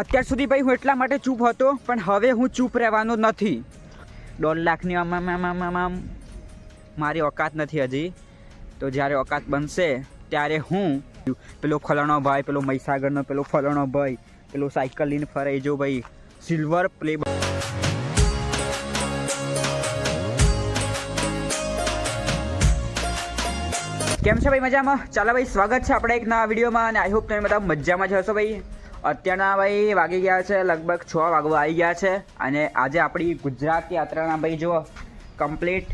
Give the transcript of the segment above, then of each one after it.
અત્યાર સુધી ભાઈ હું એટલા માટે ચૂપ હતો, પણ હવે હું ચૂપ રહેવાનો નથી. દોઢ લાખની આમ આમ મારી ઓકાત નથી હજી. તો જ્યારે ઓકાત બનશે, ત્યારે હું, પેલો ફલાણો ભાઈ, પેલો મહીસાગરનો, પેલો ફલાણો ભાઈ, પેલો સાયકલ લઈને ફરે જો ભાઈ. સિલ્વર પ્લે કેમ છે ભાઈ મજામાં? ચાલો ભાઈ, સ્વાગત છે આપણે એક નવા વિડીયોમાં, અને આઈ હોપ તમે બધા મજામાં જ હશો ભાઈ. અત્યારના ભાઈ વાગી ગયા છે લગભગ છ વાગવા આવી ગયા છે. અને આજે આપણી ગુજરાત યાત્રાના ભાઈ જો કમ્પ્લીટ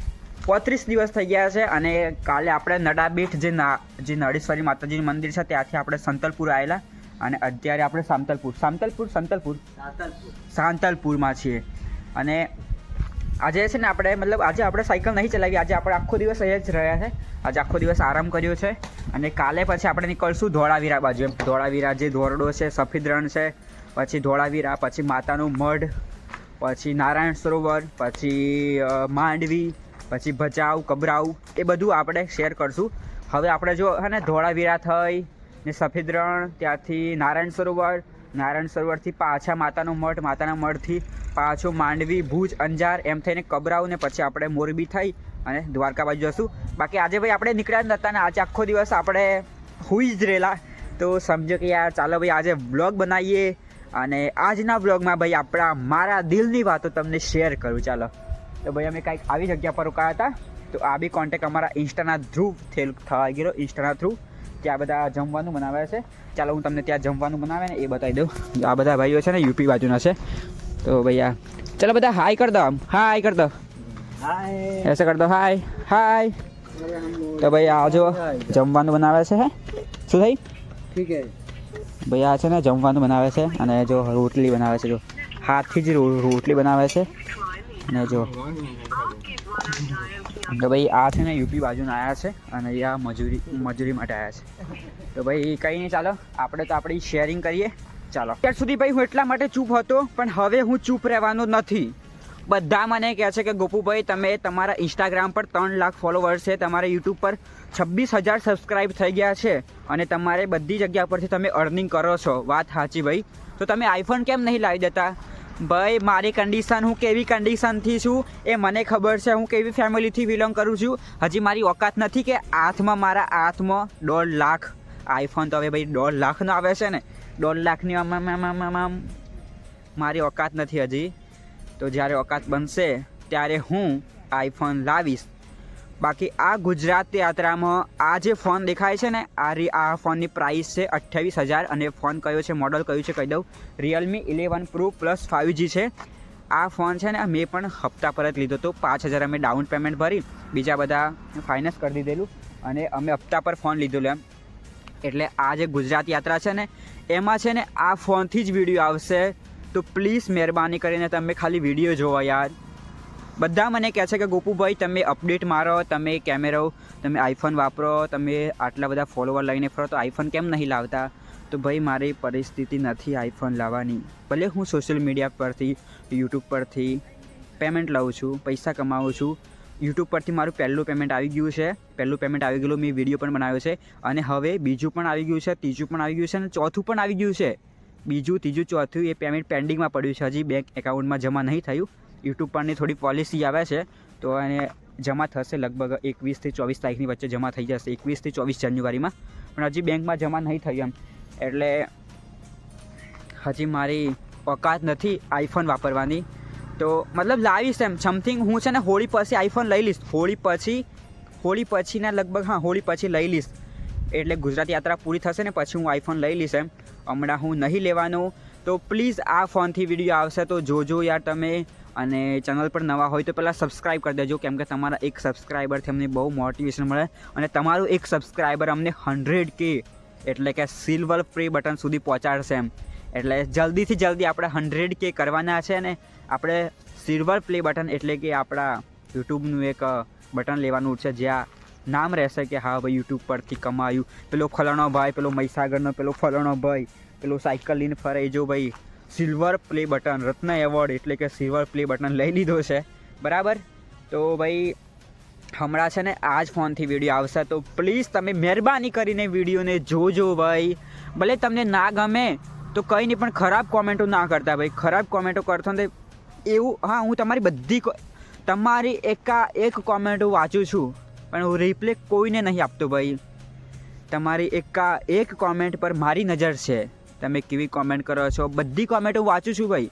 પોત્રીસ દિવસ થઈ ગયા છે અને કાલે આપણે નડાબીઠ જે ના જે નળેશ્વરી માતાજીનું મંદિર છે ત્યાંથી આપણે સંતલપુર આવેલા. અને અત્યારે આપણે સાંતલપુર સાંતલપુર સંતલપુર. સાંતલપુરમાં છીએ. અને આજે છે ને આપણે, મતલબ આજે આપણે સાયકલ નહીં ચલાવી આજે આપણે આખો દિવસ અહીંયા જ રહ્યા છે. આજે આખો દિવસ આરામ કર્યો છે અને કાલે પછી આપણે નીકળશું ધોળાવીરા બાજુ એમ. ધોળાવીરા જે ધોરડો છે, સફેદ રણ છે, પછી ધોળાવીરા, પછી માતાનું મઢ, પછી નારાયણ સરોવર, પછી માંડવી, પછી ભચાઉ, કબરાઉ, એ બધું આપણે શેર કરશું. હવે આપણે જો હે ને ધોળાવીરા થઈ ને સફેદ રણ, ત્યાંથી નારાયણ સરોવર, નારાયણ સરોવરથી પાછા માતાનો મઠ માતાના મઠથી પાછો માંડવી, ભુજ, અંજાર એમ થઈને કબરાઉ ને પછી આપણે મોરબી થઈ અને દ્વારકા બાજુ જશું. બાકી આજે ભાઈ આપણે નીકળ્યા જ નહોતા ને, આજે આખો દિવસ આપણે હુઈ જ રહેલા. તો સમજો કે યાર, ચાલો ભાઈ આજે વ્લોગ બનાવીએ અને આજના વ્લોગમાં ભાઈ આપણા મારા દિલની વાતો તમને શેર કરું. ચાલો. તો ભાઈ અમે કાંઈક આવી જગ્યા પર રોકાયા હતા. તો આ બી કોન્ટેક અમારા ઇન્સ્ટાના થ્રુ થેલ થવા ગયેલો, ઇન્સ્ટાના થ્રુ ત્યાં બધા જમવાનું બનાવ્યા છે. ચાલો હું તમને ત્યાં જમવાનું બનાવે ને એ બતાવી દઉં. આ બધા ભાઈઓ છે ને યુપી બાજુના છે. તો ભૈયા ચાલો બધા હાય કર દો આમ હાય કર દો એસે કર દો હાય હાય તો ભાઈ આવજો જમવાનું બનાવે છે હે શું થઈ ठीक है ભાઈ આ છે ને જમવાનું બનાવે છે અને જો રોટલી બનાવે છે જો હાથથી જ રો- રોટલી બનાવે છે અને જો તો ભાઈ આ છે ને યુપી બાજુના આવ્યા છે અને એ આ મજૂરી મજૂરી માટે આવ્યા છે તો ભાઈ કંઈ નહીં ચાલો આપણે તો આપણી શેરિંગ કરીએ ચાલો. અત્યાર સુધી ભાઈ હું એટલા માટે ચૂપ હતો, પણ હવે હું ચૂપ રહેવાનો નથી. બધા મને કહે છે કે, ગોપુભાઈ, તમે તમારા ઇન્સ્ટાગ્રામ પર ત્રણ લાખ ફોલોવર્સ છે, તમારા યુટ્યુબ પર છવ્વીસ હજાર સબસ્ક્રાઇબ થઈ ગયા છે અને તમારે બધી જગ્યા પરથી તમે અર્નિંગ કરો છો. વાત સાચી ભાઈ. તો તમે આઈફોન કેમ નહીં લાવી દેતા? ભાઈ, મારી કન્ડિશન હું કેવી કન્ડિશનથી છું? એ મને ખબર છે, હું કેવી ફેમિલીથી બિલોંગ કરું છું? હજી મારી ઓકાત નથી કે હાથમાં મારા હાથમાં દોઢ લાખ આઈફોન તો હવે ભાઈ દોઢ લાખનો આવે છે ને? દોઢ લાખની મારી ઓકાત નથી હજી. તો જ્યારે ઓકાત બનશે, ત્યારે હું આઈફોન લાવીશ. બાકી આ ગુજરાત યાત્રામાં આ જે ફોન દેખાય છે ને, આ રી, આ ફોનની પ્રાઇસ છે અઠ્યાવીસ હજાર અને ફોન કયો છે મોડલ કયું છે, કહી દઉં. Realme eleven pro plus five G છે. આ ફોન છે ને, મેં પણ હપ્તા પર જ લીધો હતો. પાંચ હજાર અમે ડાઉન પેમેન્ટ ભરી, બીજા બધા ફાઇનાન્સ કરી દીધેલું અને અમે હપ્તા પર ફોન લીધેલો એમ. એટલે આ જે ગુજરાત યાત્રા છે ને, એમાં છે ને આ ફોનથી જ વીડિયો આવશે. તો પ્લીઝ મહેરબાની કરીને તમે ખાલી વીડિયો જોવો યાર. બધા મને કહે છે કે, ગોપુભાઈ, તમે અપડેટ મારો, તમે કેમેરો તમે આઈફોન વાપરો, તમે આટલા બધા ફોલોવર લઈને ફરો, તો આઈફોન કેમ નહીં લાવતા? તો ભાઈ, મારી પરિસ્થિતિ નથી આઈફોન લાવવાની. ભલે હું સોશિયલ મીડિયા પરથી યુટ્યુબ પરથી પેમેન્ટ લઉં છું, પૈસા કમાવું છું યુટ્યુબ પરથી મારું પહેલું પેમેન્ટ આવી ગયું છે. પહેલું પેમેન્ટ આવી ગયેલું મેં વીડિયો પણ બનાવ્યો છે. અને હવે બીજું પણ આવી ગયું છે, ત્રીજું પણ આવી ગયું છે અને ચોથું પણ આવી ગયું છે. બીજું, ત્રીજું, ચોથું એ પેમેન્ટ પેન્ડિંગમાં પડ્યું છે. હજી બેંક એકાઉન્ટમાં જમા નહીં થયું. યુટ્યુબ પરની થોડી પોલિસી આવે છે. તો એને જમા થશે લગભગ એકવીસથી ચોવીસ તારીખની વચ્ચે જમા થઈ જશે. એકવીસથી ચોવીસ જાન્યુઆરીમાં. પણ હજી બેંકમાં જમા નહીં થયું એમ. એટલે હજી મારી ઓકાત નથી આઈફોન વાપરવાની. તો મતલબ લાવીશ એમ. સમથિંગ હું છે ને હોળી પછી આઈફોન લઈ લઈશ. હોળી પછી, હોળી પછીના લગભગ, હા, હોળી પછી લઈ લઈશ. એટલે ગુજરાત યાત્રા પૂરી થશે ને પછી હું આઈફોન લઈ લઈશ એમ. હમણાં હું નહીં લેવાનું. તો પ્લીઝ આ ફોનથી વીડિયો આવશે તો જોજો યાર તમે. અને ચેનલ પર નવા હોય તો પહેલાં સબસ્ક્રાઈબ કરી દેજો, કેમ કે તમારા એક સબસ્ક્રાઈબરથી અમને બહુ મોટિવેશન મળે. અને તમારું એક સબસ્ક્રાઈબર અમને હંડ્રેડ કે એટલે કે સિલ્વર પ્લે બટન સુધી પહોંચાડશે એમ. એટલે જલ્દીથી જલ્દી આપણે હંડ્રેડ કે કરવાના છે ને આપણે સિલ્વર પ્લે બટન એટલે કે આપણા યુટ્યુબનું એક બટન લેવાનું છે, જ્યાં નામ રહેશે કે હા ભાઈ યુટ્યુબ પરથી કમાયું. પેલો ફલાણો ભાઈ, પેલો મહીસાગરનો, પેલો ફલાણો ભાઈ, પેલો સાયકલ લઈને ફરે જો ભાઈ સિલ્વર પ્લે બટન રત્ન એવોર્ડ એટલે કે સિલ્વર પ્લે બટન લઈ લીધો છે. બરાબર? તો ભાઈ, હમણાં છે ને આ જ ફોનથી વીડિયો આવશે. તો પ્લીઝ તમે મહેરબાની કરીને વિડીયોને જોજો ભાઈ. ભલે તમને ના ગમે તો કંઈ નહીં, પણ ખરાબ કોમેન્ટો ના કરતા ભાઈ. ખરાબ કોમેન્ટો કરશો ને એવું, હા, હું તમારી બધી તમારી એકા એક કોમેન્ટો વાંચું છું, પણ હું રિપ્લે કોઈને નહીં આપતો ભાઈ. તમારી એકા એક કોમેન્ટ પર મારી નજર છે. તમે કેવી કોમેન્ટ કરો છો? બધી કોમેન્ટો વાંચું છું ભાઈ.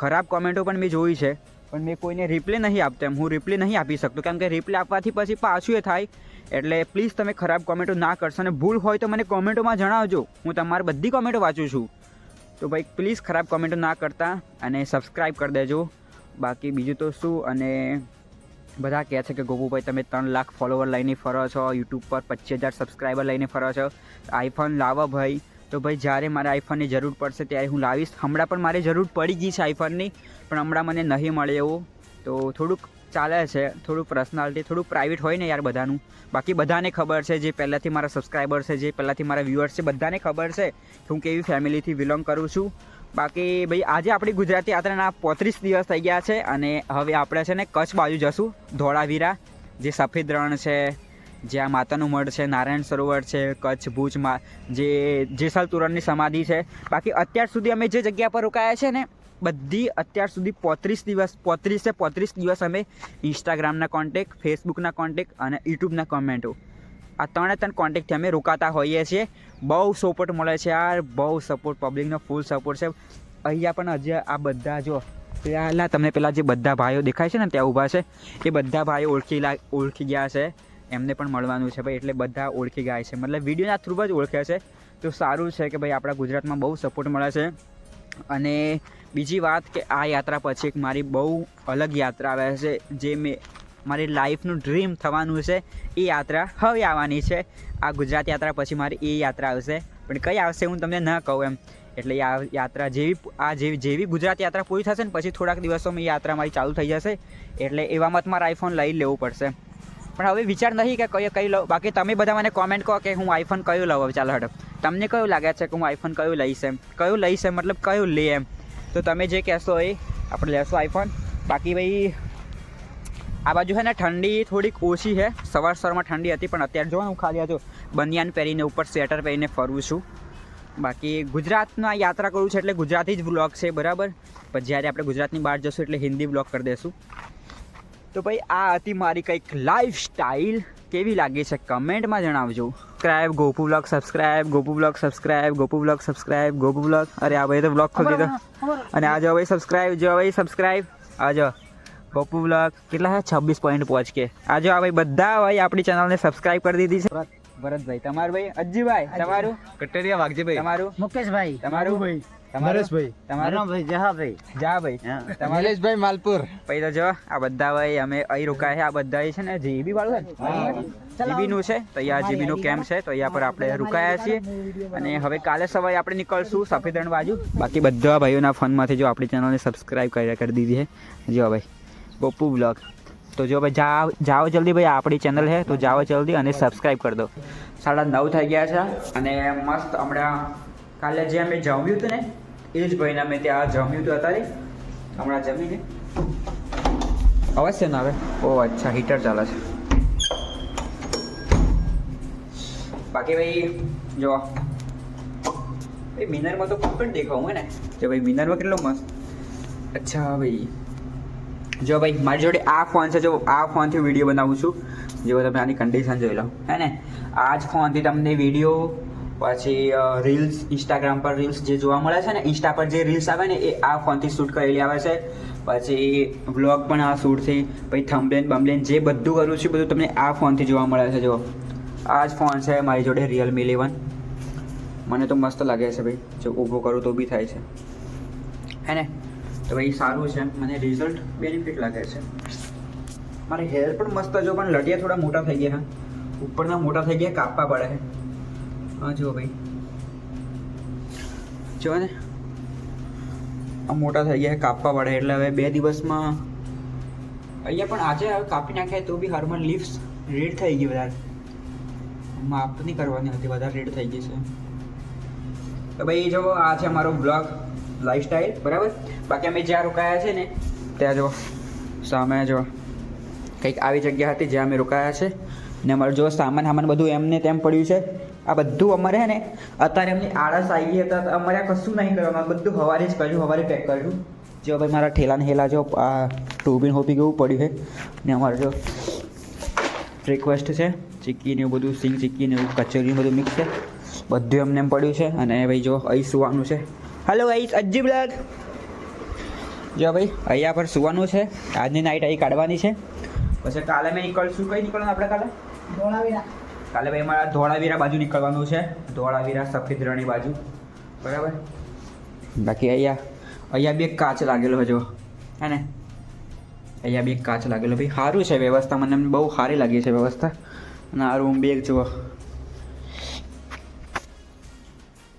ખરાબ કોમેન્ટો પણ મેં જોઈ છે, પણ મેં કોઈને રિપ્લે નહીં આપતો એમ. હું રિપ્લે નહીં આપી શકતો, કેમ કે રિપ્લે આપવાથી પછી પાછું એ થાય. એટલે પ્લીઝ તમે ખરાબ કોમેન્ટો ના કરશો અને ભૂલ હોય તો મને કોમેન્ટોમાં જણાવજો. હું તમારી બધી કોમેન્ટો વાંચું છું. તો ભાઈ પ્લીઝ ખરાબ કોમેન્ટો ના કરતા અને સબસ્ક્રાઈબ કરી દેજો. બાકી બીજું તો શું અને બધા કહે છે કે ગોપુભાઈ તમે ત્રણ લાખ ફોલોવર લઈને ફરો છો યુટ્યુબ પર પચીસ હજાર સબસ્ક્રાઈબર લઈને ફરો છો. આઈફોન લાવો ભાઈ. તો ભાઈ, જ્યારે મારે આઈફોનની જરૂર પડશે ત્યારે હું લાવીશ. હમણાં પણ મારે જરૂર પડી ગઈ છે આઈફોનની પણ હમણાં મને નહીં મળે એવું. તો થોડુંક ચાલે છે. થોડું પર્સનાલિટી થોડું પ્રાઇવેટ હોય ને યાર બધાનું. બાકી બધાને ખબર છે, જે પહેલાંથી મારા સબસ્ક્રાઈબર છે, જે પહેલાંથી મારા વ્યૂઅર્સ છે, બધાને ખબર છે કે હું કેવી ફેમિલીથી બિલોંગ કરું છું. બાકી ભાઈ, આજે આપણી ગુજરાતી યાત્રાના પોત્રીસ દિવસ થઈ ગયા છે અને હવે આપણે છે ને કચ્છ બાજુ જશું. ધોળાવીરા, જે સફેદ રણ છે જ્યાં માતાનું મઢ છે, નારાયણ સરોવર છે, કચ્છ ભુજમાં જે જેસલ તોરણની સમાધિ છે. બાકી અત્યાર સુધી અમે જે જગ્યા પર રોકાયા છે ને બધી અત્યાર સુધી પોત્રીસ દિવસ, પોત્રીસે પોત્રીસ દિવસ અમે ઇન્સ્ટાગ્રામના કોન્ટેક ફેસબુકના કોન્ટેક અને યુટ્યુબના કોમેન્ટો આ ત્રણે ત્રણ કોન્ટેક્ટથી અમે રોકાતા હોઈએ છીએ. બહુ સપોર્ટ મળે છે યાર, બહુ સપોર્ટ પબ્લિકનો ફૂલ સપોર્ટ છે. અહીંયા પણ હજી આ બધા જો, પહેલાં તમને પેલા જે બધા ભાઈઓ દેખાય છે ને ત્યાં ઊભા છે, એ બધા ભાઈઓ ઓળખી લા, ઓળખી ગયા છે. એમને પણ મળવાનું છે ભાઈ, એટલે બધા ઓળખી ગયા છે. મતલબ વિડીયોના થ્રુ જ ઓળખ્યા છે. તો સારું છે કે ભાઈ આપણા ગુજરાતમાં બહુ સપોર્ટ મળે છે. અને બીજી વાત કે આ યાત્રા પછી એક મારી બહુ અલગ યાત્રા આવે છે, જે મેં મારી લાઈફનું ડ્રીમ થવાનું છે, એ યાત્રા હવે આવવાની છે. આ ગુજરાત યાત્રા પછી મારી એ યાત્રા આવશે. પણ કઈ આવશે હું તમને ન કહું એમ. એટલે આ યાત્રા જેવી આ જેવી જેવી ગુજરાત યાત્રા પૂરી થશે ને પછી થોડાક દિવસોમાં એ યાત્રા મારી ચાલુ થઈ જશે. એટલે એવા મત મારે આઈફોન લઈ લેવું પડશે. પણ હવે વિચાર નહીં કે કયો, કઈ લઉં. બાકી તમે બધા મને કોમેન્ટ કહો કે હું આઈફોન કયો લઉં. હવે ચાલો હડો તમને કયું લાગે છે કે હું આઈફોન કયું લઈશ એમ? કયું લઈશ એમ મતલબ કયું લે એમ? તો તમે જે કહેશો એ આપણે લેશું આઈફોન બાકી ભાઈ, આ બાજુ છે ને ઠંડી થોડીક ઓછી છે. સવાર સવારમાં ઠંડી હતી, પણ અત્યારે જો હું ખાલી હતો બનિયાન પહેરીને ઉપર સ્વેટર પહેરીને ફરું છું. બાકી ગુજરાતમાં યાત્રા કરું છું એટલે ગુજરાતી જ બ્લોગ છે, બરાબર? પણ જ્યારે આપણે ગુજરાતની બહાર જશું એટલે હિન્દી બ્લોગ કરી દઈશું તો ભાઈ આ હતી મારી કંઈક લાઈફ સ્ટાઈલ કેવી લાગી છે કમેન્ટમાં જણાવજો. Subscribe Gopu blog subscribe Gopu blog subscribe Gopu blog subscribe Gopu blog અરે આ ભાઈ તો બ્લોગ ખોલી દો. અને આ જો ભાઈ સબસ્ક્રાઇબ જો ભાઈ સબસ્ક્રાઇબ આ જો ગોપુ બ્લોગ કેટલા છે? છવ્વીસ પોઈન્ટ પહોંચ કે. આ જો આ ભાઈ બધા ભાઈ આપણી ચેનલને સબસ્ક્રાઇબ કરી દીધી છે. ભરતભાઈ તમારું ભાઈ? અજ્જીભાઈ તમારું? કટરિયા વાઘજીભાઈ. તમારું? મુકેશભાઈ તમારું? તમારું નરેશભાઈ. તમારું? ભાઈ. જહાભાઈ. જા ભાઈ માલપુર. પછી તો જો આ બધા ભાઈ અમે અહીં રોકાયા છે. આ બધા છે ને જીબી વાળું છે જીબી નું છે તો અહીંયા જીબી નું કેમ્પ છે તો અહીંયા પર આપણે રોકાયા છીએ. અને હવે કાલે સવારે આપણે નીકળશું સફેદ રણ બાજુ. બાકી બધા ભાઈઓના ફોનમાંથી જો આપણી ચેનલને સબસ્ક્રાઇબ કરી કરી દીધી છે. જો ભાઈ ગોપુ બ્લોગ તો જો ભાઈ જાઓ જાઓ જલ્દી ભાઈ આપણી ચેનલ છે તો જાઓ જલ્દી અને સબસ્ક્રાઇબ કરી દો. સાડા નવ થઈ ગયા છે અને મસ્ત હમણાં કાલે જે અમે જમ્યું હતું ને, એ જ ભાઈને અમે ત્યાં જમ્યું હતું અત્યારે, હમણાં જમીને. અવશ્ય ને હવે? ઓ, અચ્છા હીટર ચાલે છે. બાકી ભાઈ, જો. ભાઈ, મિનરમાં તો પણ દેખાવું હોય ને જો ભાઈ, મિનરમાં કેટલો મસ્ત. અચ્છા, ભાઈ. જો ભાઈ, મારી જોડે આ ફોન છે, જો આ ફોનથી વીડિયો બનાવું છું. જો તમે આની કન્ડિશન જોઈ લો. હે ને? આ જ ફોનથી તમને વીડિયો પછી રીલ્સ ઇન્સ્ટાગ્રામ પર રીલ્સ જે જોવા મળે છે ને ઇન્સ્ટા પર જે રીલ્સ આવે ને, એ આ ફોનથી શૂટ કરેલી આવે છે. પછી વ્લોગ પણ આ શૂટથી પછી થંબલેન બમ્બલેન જે બધું કરું છું બધું તમને આ ફોનથી જોવા મળે છે જો આ જ ફોન છે મારી જોડે રિયલમી ઇલેવન મને તો મસ્ત લાગે છે ભાઈ, જો ઊભો કરું તો બી થાય છે. હે ને? તો ભાઈ, સારું છે. મને રિઝલ્ટ બેનિફિટ લાગે છે. મારે હેર પણ મસ્ત જો પણ લટિયા થોડા મોટા થઈ ગયા ઉપરના મોટા થઈ ગયા, કાપવા પડે છે. હા, જુઓ ભાઈ. જો ને. આ મોટા થઈ ગયા કાપવા પડે એટલે હવે બે દિવસમાં અહીંયા પણ આજે હવે કાપી નાખ્યા તો બી હારમાં લીવ્સ રેડ થઈ ગઈ વધારે. માપ નહીં કરવાની હતી, વધારે રેડ થઈ ગઈ છે. તો ભાઈ જો, આ છે અમારો બ્લોગ લાઈફસ્ટાઈલ બરાબર? બાકી અમે જ્યાં રોકાયા છે ને, ત્યાં જો સામે જો કંઈક આવી જગ્યા હતી જ્યાં અમે રોકાયા છે. ને અમારે જો સામાન સામાન બધું એમને તેમ પડ્યું છે. આ બધું અમારે હે ને, અત્યારે એમની આળસ આવી હતા અમારે કશું નહીં કરવાનું. બધું હવારે જ કર્યું, હવારે પેક કર્યું. જો ભાઈ મારા ઠેલાને હેલા જો, આ ટોબીન હોપી કેવું પડ્યું છે. ને અમારે જો રિક્વેસ્ટ છે, ચીક્કી ને એવું બધું, સિંગ ચીક્કી ને એવું કચોરી બધું મિક્સ છે. બધું એમને એમ પડ્યું છે. અને ભાઈ જો અહીં સુવાનું છે. હલો અહીં અજી લાગ. જો ભાઈ, અહીંયા પર સુવાનું છે. આજની નાઇટ અહીં કાઢવાની છે. પછી કાલે મેં નીકળશું. કઈ નીકળવાનું આપણે કાલે? ધોળાવીરા. કાલે ભાઈ મારા ધોળાવીરા બાજુ નીકળવાનું છે. ધોળાવીરા સફેદ રણની બાજુ. બરાબર? બાકી અહીંયા અહીંયા બે કાચ લાગેલો હજો હે ને? અહીંયા બે કાચ લાગેલો ભાઈ. સારું છે વ્યવસ્થા. મને બહુ સારી લાગી છે વ્યવસ્થા. અને આ રૂમ બી જુઓ.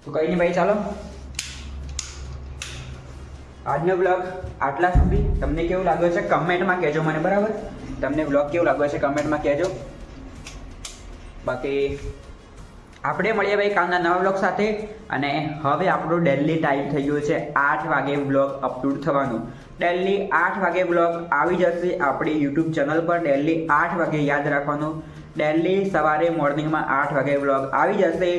તો કંઈ નહીં ભાઈ, ચાલો. આજનો બ્લોગ આટલા સુધી. તમને કેવું લાગ્યો છે? કમેન્ટમાં કહેજો મને, બરાબર? તમને બ્લોગ કેવું લાગ્યો છે? કમેન્ટમાં કહેજો. બાકી આપણે મળીએ ભાઈ કાલના નવા બ્લોગ સાથે. અને હવે આપણો ડેલી ટાઈમ થઈ ગયો છે આઠ વાગે બ્લોગ અપલોડ થવાનું. ડેલી આઠ વાગે બ્લોગ આવી જશે આપણી યુટ્યુબ ચેનલ પર. ડેલી આઠ વાગે યાદ રાખવાનું. ડેલી સવારે મોર્નિંગમાં આઠ વાગે બ્લોગ આવી જશે.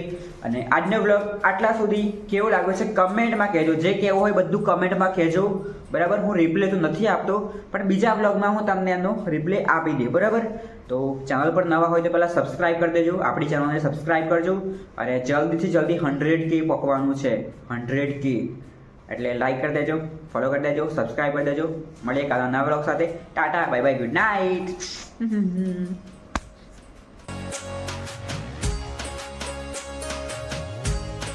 અને આજનો બ્લોગ આટલા સુધી કેવો લાગ્યો છે કમેન્ટમાં કહેજો. જે કહેવું હોય બધું કમેન્ટમાં કહેજો. બરાબર? હું રિપ્લે તો નથી આપતો, પણ બીજા બ્લોગમાં હું તમને એનો રિપ્લે આપી દે બરાબર? તો ચેનલ પર નવા હોય તો પહેલાં સબસ્ક્રાઈબ કરી દેજો. આપણી ચેનલને સબસ્ક્રાઈબ કરજો. અને જલ્દીથી જલ્દી હંડ્રેડ કે પકવાનું છે. હંડ્રેડ કે એટલે લાઈક કરી દેજો ફોલો કરી દેજો સબસ્ક્રાઈબ કરી દેજો. મળીએ કાલના નવા બ્લોગ સાથે. Tata bye bye good night